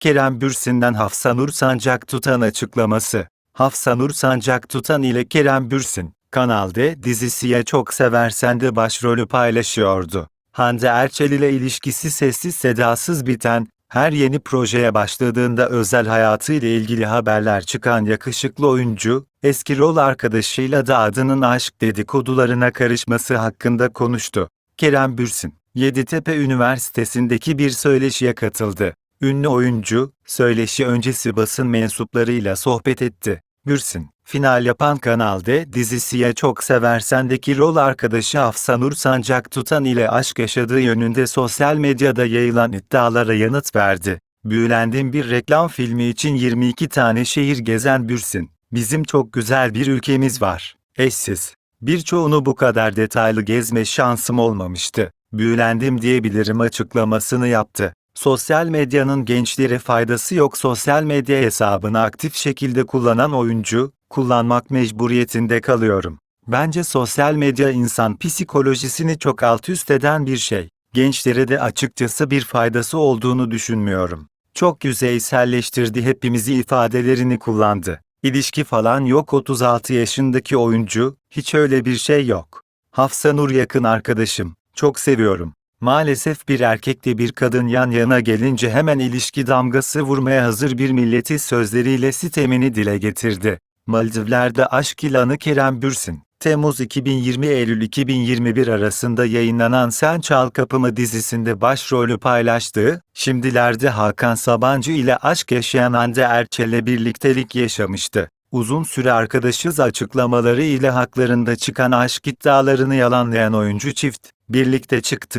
Kerem Bürsin'den Hafsanur Sancak Tutan açıklaması. Hafsanur Sancak Tutan ile Kerem Bürsin, Kanal D dizisiye çok seversen de başrolü paylaşıyordu. Hande Erçel ile ilişkisi sessiz sedasız biten, her yeni projeye başladığında özel hayatıyla ilgili haberler çıkan yakışıklı oyuncu, eski rol arkadaşıyla da adının aşk dedikodularına karışması hakkında konuştu. Kerem Bürsin, Yeditepe Üniversitesi'ndeki bir söyleşiye katıldı. Ünlü oyuncu, söyleşi öncesi basın mensuplarıyla sohbet etti. Bürsin, final yapan Kanal D dizisiye çok seversendeki rol arkadaşı Hafsanur Sancak Tutan ile aşk yaşadığı yönünde sosyal medyada yayılan iddialara yanıt verdi. Büyülendim bir reklam filmi için 22 tane şehir gezen Bürsin. Bizim çok güzel bir ülkemiz var. Eşsiz. Birçoğunu bu kadar detaylı gezme şansım olmamıştı. Büyülendim diyebilirim açıklamasını yaptı. Sosyal medyanın gençlere faydası yok sosyal medya hesabını aktif şekilde kullanan oyuncu, kullanmak mecburiyetinde kalıyorum. Bence sosyal medya insan psikolojisini çok alt üst eden bir şey. Gençlere de açıkçası bir faydası olduğunu düşünmüyorum. Çok yüzeyselleştirdi hepimizi ifadelerini kullandı. İlişki falan yok 36 yaşındaki oyuncu, hiç öyle bir şey yok. Hafsa Nur yakın arkadaşım, çok seviyorum. Maalesef bir erkekle bir kadın yan yana gelince hemen ilişki damgası vurmaya hazır bir milleti sözleriyle sitemini dile getirdi. Maldivler'de aşk ilanı Kerem Bürsin. Temmuz 2020-Eylül 2021 arasında yayınlanan Sen Çal Kapımı dizisinde başrolü paylaştığı, şimdilerde Hakan Sabancı ile aşk yaşayan Hande Erçel'le birliktelik yaşamıştı. Uzun süre arkadaşız açıklamaları ile haklarında çıkan aşk iddialarını yalanlayan oyuncu çift, birlikte çıktı.